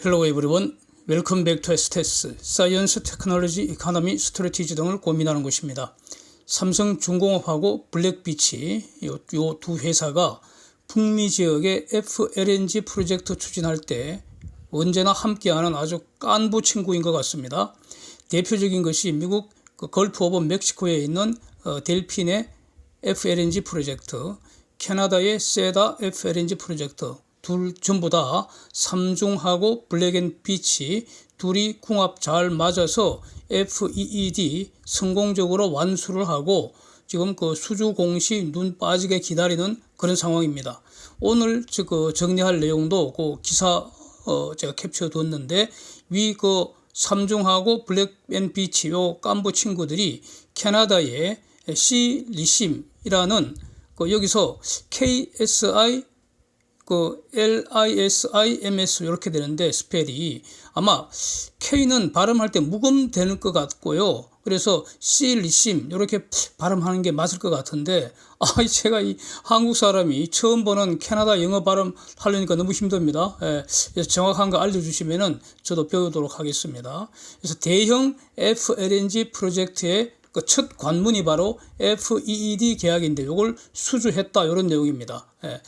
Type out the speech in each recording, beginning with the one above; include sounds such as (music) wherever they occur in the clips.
Hello everyone. Welcome back to STS, Science, Technology, Economy, Strategy 등을 고민하는 곳입니다. 삼성중공업하고 블랙비치 요 두 회사가 북미 지역의 FLNG 프로젝트 추진할 때 언제나 함께하는 아주 깐부 친구인 것 같습니다. 대표적인 것이 미국 그 걸프 오브 멕시코에 있는 어, 델핀의 FLNG 프로젝트, 캐나다의 세다 FLNG 프로젝트 둘 전부 다 삼중하고 블랙앤비치 둘이 궁합 잘 맞아서 FEED 성공적으로 완수를 하고 지금 그 수주 공시 눈 빠지게 기다리는 그런 상황입니다. 오늘 그 정리할 내용도 그 기사 어 제가 캡처 뒀는데 위그 삼중하고 블랙앤비치 요 깐부 친구들이 캐나다의 C 리심이라는 그 여기서 KSI 그 LISIMS 이렇게 되는데 스펠이 아마 K는 발음할 때 묵음되는 것 같고요. 그래서 C 리심 이렇게 발음하는 게 맞을 것 같은데 아 제가 이 한국 사람이 처음 보는 캐나다 영어 발음 하려니까 너무 힘듭니다. 예, 그래서 정확한 거 알려주시면은 저도 배우도록 하겠습니다. 그래서 대형 FLNG 프로젝트의 그 첫 관문이 바로 FEED 계약인데 이걸 수주했다 이런 내용입니다. 예.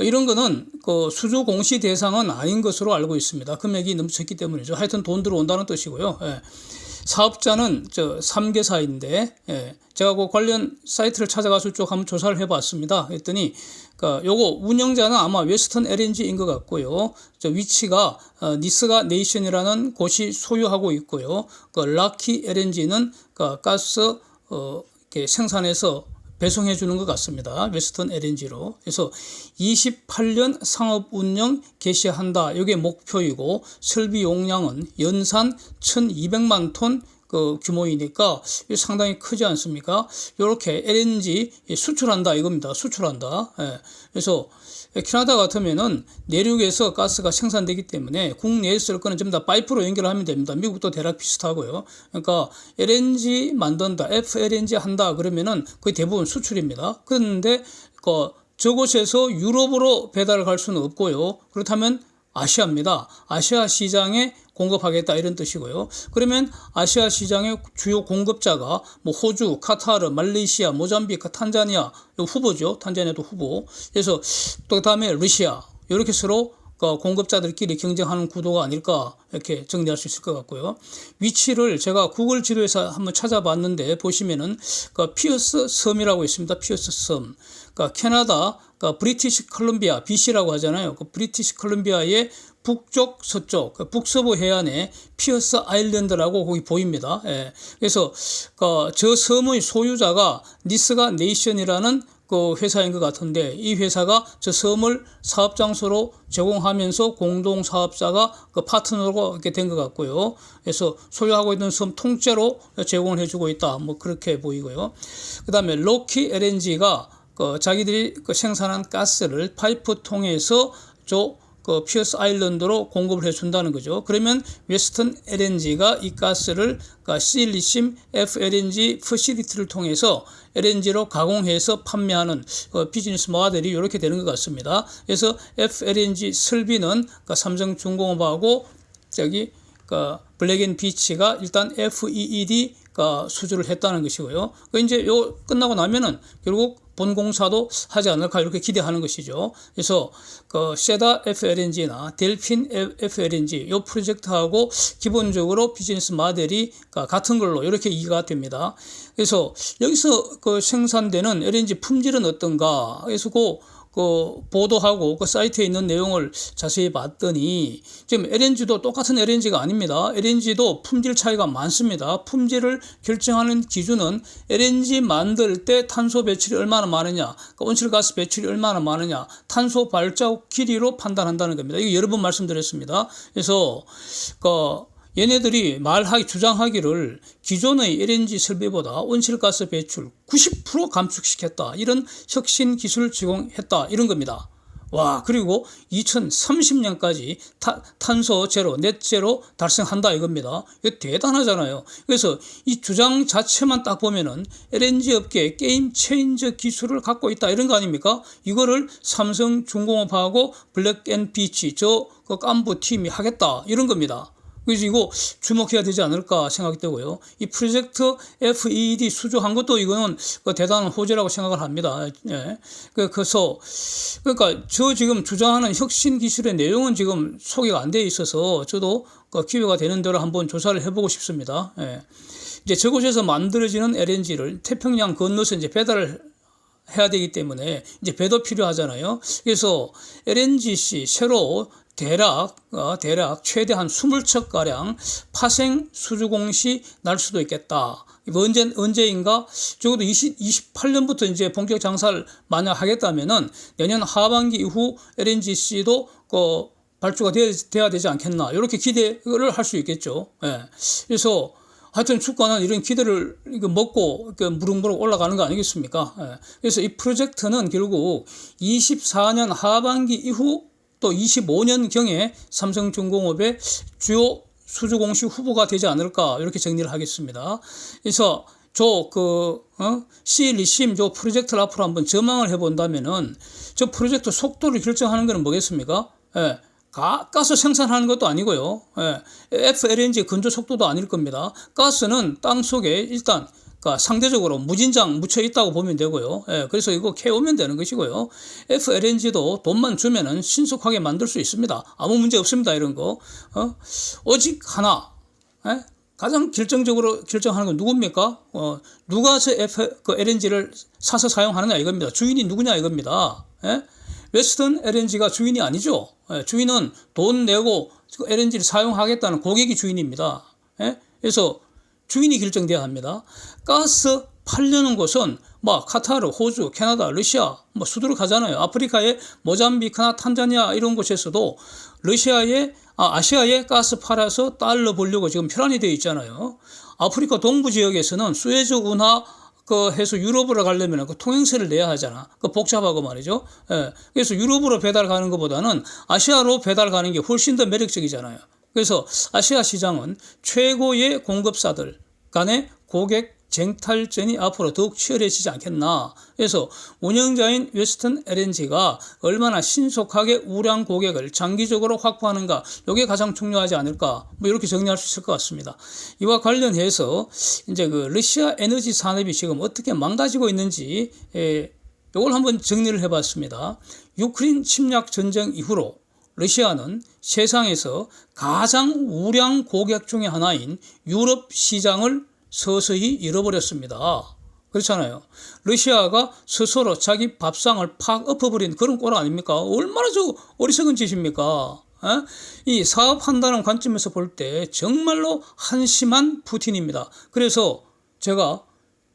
이런 거는 그 수주 공시 대상은 아닌 것으로 알고 있습니다. 금액이 너무 적기 때문이죠. 하여튼 돈 들어온다는 뜻이고요. 예. 사업자는 저 3개사인데 예. 제가 그 관련 사이트를 찾아가서 쭉 한번 조사를 해봤습니다. 했더니 그 요거 운영자는 아마 웨스턴 LNG인 것 같고요. 저 위치가 어, 니스가 네이션이라는 곳이 소유하고 있고요. 그 라키 LNG는 그 가스 어, 이렇게 생산해서 배송해 주는 것 같습니다. 웨스턴 LNG로. 그래서 28년 상업 운영 개시한다. 이게 목표이고 설비 용량은 연산 1200만 톤 그 규모이니까 상당히 크지 않습니까? 이렇게 LNG 수출한다 이겁니다. 수출한다. 예. 그래서 캐나다 같으면은 내륙에서 가스가 생산되기 때문에 국내에 쓸 거는 전부 다 파이프로 연결하면 됩니다. 미국도 대략 비슷하고요. 그러니까 LNG 만든다, FLNG 한다 그러면은 거의 대부분 수출입니다. 그런데 그 저곳에서 유럽으로 배달을 갈 수는 없고요. 그렇다면 아시아입니다. 아시아 시장에 공급하겠다 이런 뜻이고요. 그러면 아시아 시장의 주요 공급자가 뭐 호주, 카타르, 말레이시아, 모잠비크, 탄자니아 요 후보죠. 탄자니아도 후보. 그래서 또 그다음에 러시아 이렇게 서로 그 공급자들끼리 경쟁하는 구도가 아닐까 이렇게 정리할 수 있을 것 같고요. 위치를 제가 구글 지도에서 한번 찾아봤는데 보시면은 그 피어스 섬이라고 있습니다. 피어스 섬. 그러니까 캐나다 그 브리티시 컬럼비아 BC라고 하잖아요. 그 브리티시 컬럼비아의 북쪽 서쪽 그 북서부 해안에 피어스 아일랜드라고 거기 보입니다. 예. 그래서 그 저 섬의 소유자가 니스가 네이션이라는 그 회사인 것 같은데 이 회사가 저 섬을 사업 장소로 제공하면서 공동 사업자가 그 파트너로 이렇게 된 것 같고요. 그래서 소유하고 있는 섬 통째로 제공을 해주고 있다. 뭐 그렇게 보이고요. 그 다음에 로키 LNG가 그 자기들이 그 생산한 가스를 파이프 통해서 저 그 피어스 아일랜드로 공급을 해준다는 거죠. 그러면 웨스턴 LNG가 이 가스를 그러니까 실리심 FLNG 퍼시리티를 통해서 LNG로 가공해서 판매하는 그 비즈니스 모델이 이렇게 되는 것 같습니다. 그래서 FLNG 설비는 그 삼성중공업하고 저기 그 블랙앤비치가 일단 FEED 그 수주를 했다는 것이고요. 그 이제 요 끝나고 나면은 결국 본공사도 하지 않을까 이렇게 기대하는 것이죠. 그래서 그 세다 FLNG나 델핀 FLNG 요 프로젝트하고 기본적으로 비즈니스 모델이 같은 걸로 이렇게 이해가 됩니다. 그래서 여기서 그 생산되는 LNG 품질은 어떤가? 그래서 그, 그 보도하고 그 사이트에 있는 내용을 자세히 봤더니 지금 LNG도 똑같은 LNG가 아닙니다. LNG도 품질 차이가 많습니다. 품질을 결정하는 기준은 LNG 만들 때 탄소 배출이 얼마나 많으냐, 그러니까 온실가스 배출이 얼마나 많으냐, 탄소 발자국 길이로 판단한다는 겁니다. 이거 여러 번 말씀드렸습니다. 그래서 그 얘네들이 말하기 주장하기를 기존의 LNG 설비보다 온실가스 배출 90% 감축시켰다. 이런 혁신 기술을 제공했다. 이런 겁니다. 와, 그리고 2030년까지 타, 탄소 제로, 넷 제로 달성한다 이겁니다. 이거 대단하잖아요. 그래서 이 주장 자체만 딱 보면은 LNG 업계 게임 체인저 기술을 갖고 있다 이런 거 아닙니까? 이거를 삼성 중공업하고 블랙 앤 비치 저그 깐부 팀이 하겠다 이런 겁니다. 그래서 이거 주목해야 되지 않을까 생각이 되고요. 이 프로젝트 FED 수주한 것도 이거는 그 대단한 호재라고 생각을 합니다. 예. 그- 그래서 그러니까 저 지금 주장하는 혁신 기술의 내용은 지금 소개가 안 돼 있어서 저도 그 기회가 되는 대로 한번 조사를 해보고 싶습니다. 예. 이제 저곳에서 만들어지는 LNG를 태평양 건너서 이제 배달을 해야 되기 때문에 이제 배도 필요하잖아요. 그래서 LNGC 새로 대략 어, 대략 최대 한 20척 가량 파생 수주 공시 날 수도 있겠다. 언제 언제인가? 적어도 20, 28년부터 이제 본격 장사를 만약 하겠다면은 내년 하반기 이후 LNGC도 그 발주가 돼야, 돼야 되지 않겠나 이렇게 기대를 할 수 있겠죠. 예. 그래서 하여튼 주가는 이런 기대를 먹고 그 무릉무릉 올라가는 거 아니겠습니까? 예. 그래서 이 프로젝트는 결국 24년 하반기 이후 또 25년 경에 삼성중공업의 주요 수주 공시 후보가 되지 않을까 이렇게 정리를 하겠습니다. 그래서 저그 어? C 리심 저 프로젝트를 앞으로 한번 전망을 해본다면은 저 프로젝트 속도를 결정하는 것은 뭐겠습니까? 예. 가, 가스 생산하는 것도 아니고요. 예. FLNG 건조 속도도 아닐 겁니다. 가스는 땅 속에 일단 그러니까 상대적으로 무진장 묻혀 있다고 보면 되고요. 예, 그래서 이거 캐오면 되는 것이고요. FLNG도 돈만 주면은 신속하게 만들 수 있습니다. 아무 문제 없습니다. 이런 거. 어? 오직 하나. 예? 가장 결정적으로 결정하는 건 누굽니까? 어, 누가 저 F, 그 LNG를 사서 사용하느냐 이겁니다. 주인이 누구냐 이겁니다. 예? 웨스턴 LNG가 주인이 아니죠. 예, 주인은 돈 내고 LNG를 사용하겠다는 고객이 주인입니다. 예? 그래서 주인이 결정돼야 합니다. 가스 팔려는 곳은 뭐 카타르, 호주, 캐나다, 러시아 뭐 수두룩 하잖아요. 아프리카의 모잠비크나 탄자니아 이런 곳에서도 러시아에 아, 아시아에 가스 팔아서 달러 벌려고 지금 혈안이 되어 있잖아요. 아프리카 동부 지역에서는 수에즈 운하 그 해서 유럽으로 가려면 그 통행세를 내야 하잖아. 그 복잡하고 말이죠. 예. 그래서 유럽으로 배달 가는 것보다는 아시아로 배달 가는 게 훨씬 더 매력적이잖아요. 그래서 아시아 시장은 최고의 공급사들 간의 고객 쟁탈전이 앞으로 더욱 치열해지지 않겠나. 그래서 운영자인 웨스턴 LNG가 얼마나 신속하게 우량 고객을 장기적으로 확보하는가, 이게 가장 중요하지 않을까. 뭐 이렇게 정리할 수 있을 것 같습니다. 이와 관련해서 이제 그 러시아 에너지 산업이 지금 어떻게 망가지고 있는지, 에, 이걸 한번 정리를 해봤습니다. 유크레인 침략 전쟁 이후로 러시아는 세상에서 가장 우량 고객 중의 하나인 유럽 시장을 서서히 잃어버렸습니다. 그렇잖아요. 러시아가 스스로 자기 밥상을 팍 엎어버린 그런 꼴 아닙니까? 얼마나 저 어리석은 짓입니까? 에? 이 사업한다는 관점에서 볼 때 정말로 한심한 푸틴입니다. 그래서 제가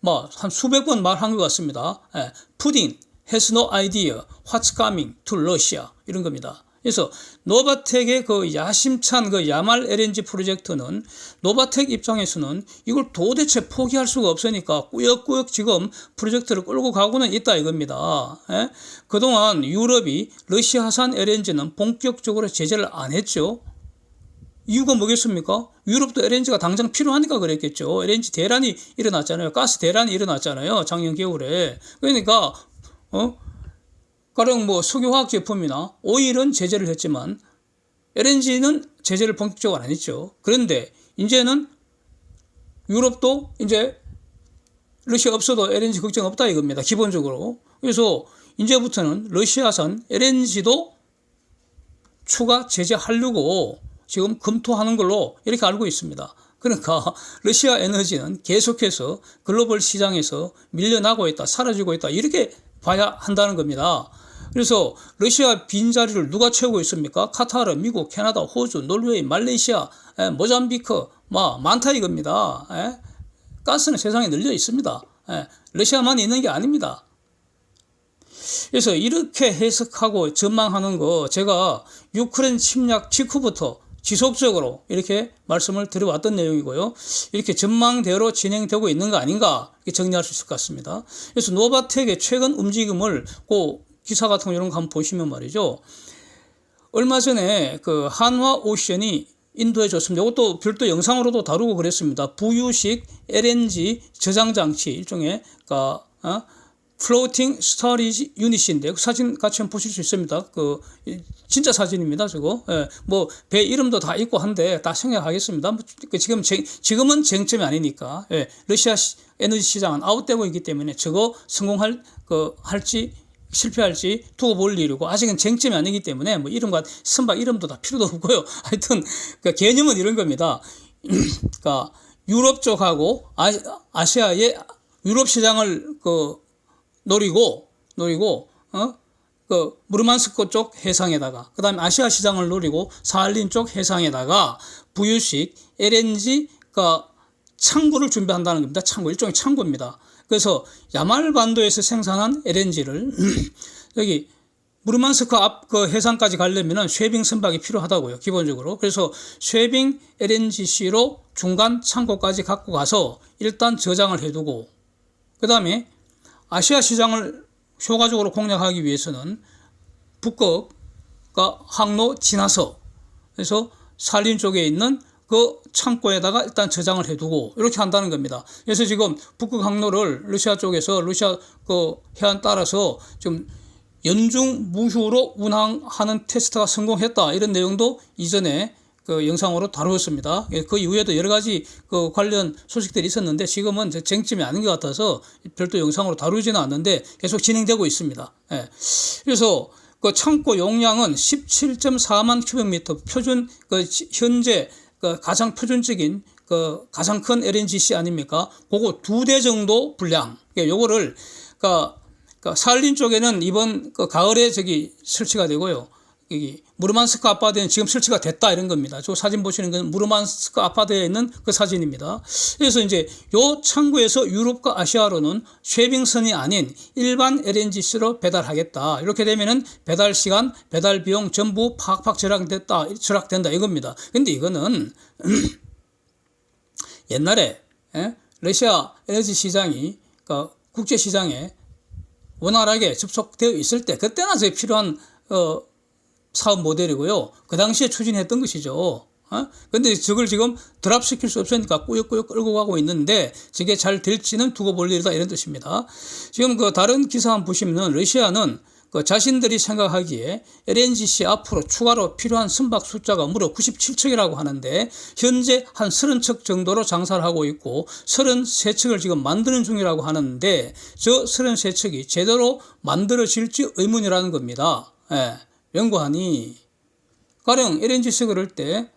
뭐한 수백 번 말한 것 같습니다. 예, 푸틴 has no idea what's coming to Russia 이런 겁니다. 그래서 노바텍의 그 야심찬 그 야말 LNG 프로젝트는 노바텍 입장에서는 이걸 도대체 포기할 수가 없으니까 꾸역꾸역 지금 프로젝트를 끌고 가고는 있다 이겁니다. 예? 그동안 유럽이 러시아산 LNG는 본격적으로 제재를 안 했죠. 이유가 뭐겠습니까? 유럽도 LNG가 당장 필요하니까 그랬겠죠. LNG 대란이 일어났잖아요. 가스 대란이 일어났잖아요. 작년 겨울에. 그러니까 어? 가령 뭐 석유화학 제품이나 오일은 제재를 했지만 LNG는 제재를 본격적으로 안 했죠. 그런데 이제는 유럽도 이제 러시아 없어도 LNG 걱정 없다 이겁니다. 기본적으로. 그래서 이제부터는 러시아산 LNG도 추가 제재하려고 지금 검토하는 걸로 이렇게 알고 있습니다. 그러니까 러시아 에너지는 계속해서 글로벌 시장에서 밀려나고 있다, 사라지고 있다 이렇게 봐야 한다는 겁니다. 그래서 러시아 빈자리를 누가 채우고 있습니까? 카타르, 미국, 캐나다, 호주, 노르웨이, 말레이시아, 에, 모잠비크, 뭐 많다 이겁니다. 에? 가스는 세상에 널려 있습니다. 에, 러시아만 있는 게 아닙니다. 그래서 이렇게 해석하고 전망하는 거 제가 유크레인 침략 직후부터 지속적으로 이렇게 말씀을 드려왔던 내용이고요. 이렇게 전망대로 진행되고 있는 거 아닌가 정리할 수 있을 것 같습니다. 그래서 노바텍의 최근 움직임을 꼭 기사 같은 거 이런 거 한번 보시면 말이죠. 얼마 전에 그 한화 오션이 인도에 줬습니다. 이것도 별도 영상으로도 다루고 그랬습니다. 부유식 LNG 저장 장치 일종의 그 어? 플로팅 스토리지 유닛인데 그 사진 같이 한번 보실 수 있습니다. 그 이- 진짜 사진입니다. 저거 예, 뭐배 이름도 다 있고 한데 다 생략하겠습니다. 뭐, 그 지금 쟁- 지금은 쟁점이 아니니까 예, 러시아 시- 에너지 시장은 아웃되고 있기 때문에 저거 성공할 그 할지 실패할지 두고 볼 일이고 아직은 쟁점이 아니기 때문에 뭐 이름과 선박 이름도 다 필요도 없고요. (laughs) 하여튼 그 개념은 이런 겁니다. (clears throat) 그러니까 유럽 쪽하고 아, 아시아의 유럽 시장을 그 노리고 노리고 어 그 무르만스크 쪽 해상에다가 그다음에 아시아 시장을 노리고 사할린 쪽 해상에다가 부유식 LNG 가 창고를 준비한다는 겁니다. 창고 일종의 창고입니다. 그래서 야말 반도에서 생산한 LNG를 (clears throat) 여기 무르만스크 앞 그 해상까지 가려면은 쉐빙 선박이 필요하다고요. 기본적으로. 그래서 쉐빙 LNGC로 중간 창고까지 갖고 가서 일단 저장을 해두고 그다음에 아시아 시장을 효과적으로 공략하기 위해서는 북극과 항로 지나서 그래서 산림 쪽에 있는 그 창고에다가 일단 저장을 해두고 이렇게 한다는 겁니다. 그래서 지금 북극 항로를 러시아 쪽에서 러시아 그 해안 따라서 좀 연중 무휴로 운항하는 테스트가 성공했다 이런 내용도 이전에 그 영상으로 다루었습니다. 예, 그 이후에도 여러 가지 그 관련 소식들이 있었는데 지금은 쟁점이 아닌 것 같아서 별도 영상으로 다루지는 않는데 계속 진행되고 있습니다. 예. 그래서 그 창고 용량은 17.4만 큐빅미터 표준 그 지- 현재 그 가장 표준적인 그 가장 큰 LNGC 아닙니까? 그거 두 대 정도 분량. 예, 요거를 그그 살린 쪽에는 이번 그 가을에 저기 설치가 되고요. 여기 무르만스크 아파트에는 지금 설치가 됐다 이런 겁니다. 저 사진 보시는 건 무르만스크 아파트에 있는 그 사진입니다. 그래서 이제 요 창구에서 유럽과 아시아로는 쉐빙선이 아닌 일반 LNGC로 배달하겠다. 이렇게 되면은 배달 시간, 배달 비용 전부 팍팍 절약됐다, 절약된다 이겁니다. 근데 이거는 (clears throat) 옛날에 예? 러시아 에너지 시장이 그 국제 시장에 원활하게 접속되어 있을 때 그때나 저희 필요한 어, 사업 모델이고요. 그 당시에 추진했던 것이죠. 어? 근데 저걸 지금 드랍시킬 수 없으니까 꾸역꾸역 끌고 가고 있는데 저게 잘 될지는 두고 볼 일이다 이런 뜻입니다. 지금 그 다른 기사 한번 보시면 러시아는 그 자신들이 생각하기에 LNGC 앞으로 추가로 필요한 선박 숫자가 무려 97척이라고 하는데 현재 한 30척 정도로 장사를 하고 있고 33척을 지금 만드는 중이라고 하는데 저 33척이 제대로 만들어질지 의문이라는 겁니다. 예, 연구하니 가령 LNGC 그럴 때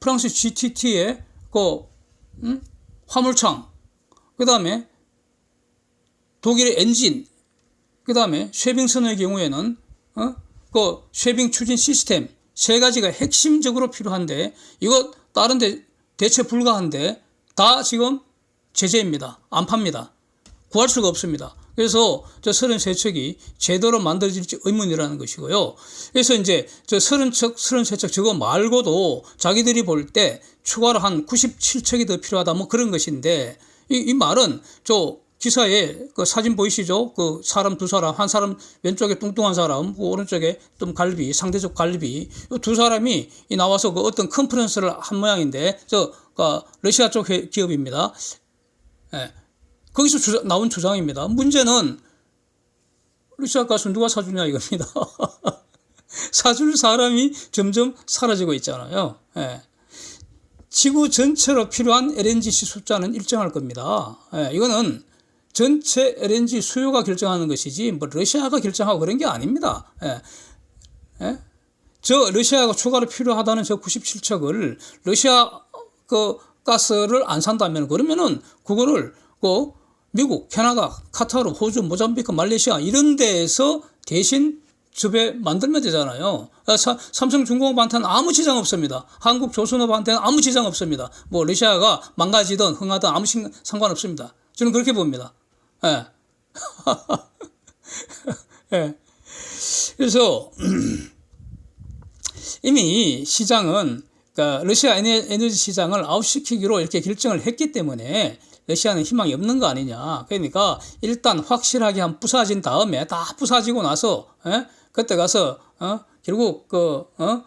프랑스 GTT의 그 음? 화물창 그 다음에 독일의 엔진 그 다음에 쉐빙선의 경우에는 어? 그 쉐빙 추진 시스템 세 가지가 핵심적으로 필요한데 이거 다른 데 대체 불가한데 다 지금 제재입니다. 안 팝니다. 구할 수가 없습니다. 그래서 저 33척이 제대로 만들어질지 의문이라는 것이고요. 그래서 이제 저 30척, 33척 저거 말고도 자기들이 볼 때 추가로 한 97척이 더 필요하다 뭐 그런 것인데 이, 이 말은 저 기사에 그 사진 보이시죠? 그 사람 두 사람, 한 사람 왼쪽에 뚱뚱한 사람, 그 오른쪽에 좀 갈비, 상대적 갈비. 이두 사람이 이 나와서 그 어떤 컨퍼런스를 한 모양인데 저 그 러시아 쪽 회- 기업입니다. 예. 거기서 주자, 나온 주장입니다. 문제는 러시아 가스 누가 사주냐 이겁니다. (laughs) 사줄 사람이 점점 사라지고 있잖아요. 예. 지구 전체로 필요한 LNGC 숫자는 일정할 겁니다. 예, 이거는 전체 LNG 수요가 결정하는 것이지 뭐 러시아가 결정하고 그런 게 아닙니다. 예. 예? 저 러시아가 추가로 필요하다는 저 97척을 러시아 그 가스를 안 산다면 그러면은 그거를 그 미국, 캐나다, 카타르, 호주, 모잠비크, 말레이시아 이런 데에서 대신 접에 만들면 되잖아요. 아, 사- 삼성중공업한테는 아무 지장 없습니다. 한국 조선업한테는 아무 지장 없습니다. 뭐 러시아가 망가지든 흥하든 아무 신- 상관없습니다. 저는 그렇게 봅니다. 예. (laughs) 예. 그래서 (clears throat) 이미 시장은 그러니까 러시아 에너- 에너지 시장을 아웃시키기로 이렇게 결정을 했기 때문에 러시아는 희망이 없는 거 아니냐. 그러니까 일단 확실하게 한 부사진 다음에 다 부사지고 나서 예? 그때 가서 어? 결국 그 어?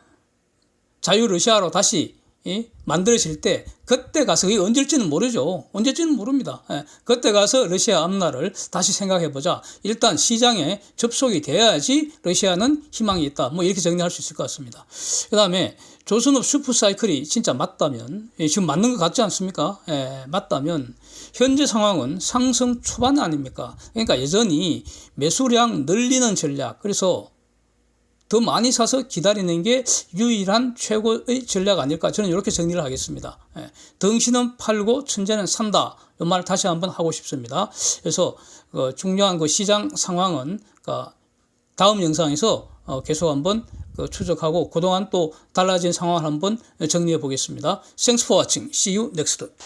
자유 러시아로 다시 이 만들어질 때 그때 가서 그게 언제일지는 모르죠. 언제일지는 모릅니다. 예, 그때 가서 러시아 앞날을 다시 생각해 보자. 일단 시장에 접속이 돼야지 러시아는 희망이 있다. 뭐 이렇게 정리할 수 있을 것 같습니다. 그 다음에 조선업 슈퍼사이클이 진짜 맞다면 예, 지금 맞는 것 같지 않습니까? 예, 맞다면 현재 상황은 상승 초반 아닙니까? 그러니까 여전히 매수량 늘리는 전략. 그래서 더 많이 사서 기다리는 게 유일한 최고의 전략 아닐까 저는 이렇게 정리를 하겠습니다. 예, 덩신은 팔고 천재는 산다. 이말 다시 한번 하고 싶습니다. 그래서 어, 중요한 그 시장 상황은 그러니까 다음 영상에서 어, 계속 한번 그 추적하고 그동안 또 달라진 상황을 한번 정리해 보겠습니다. Thanks for watching. See you next.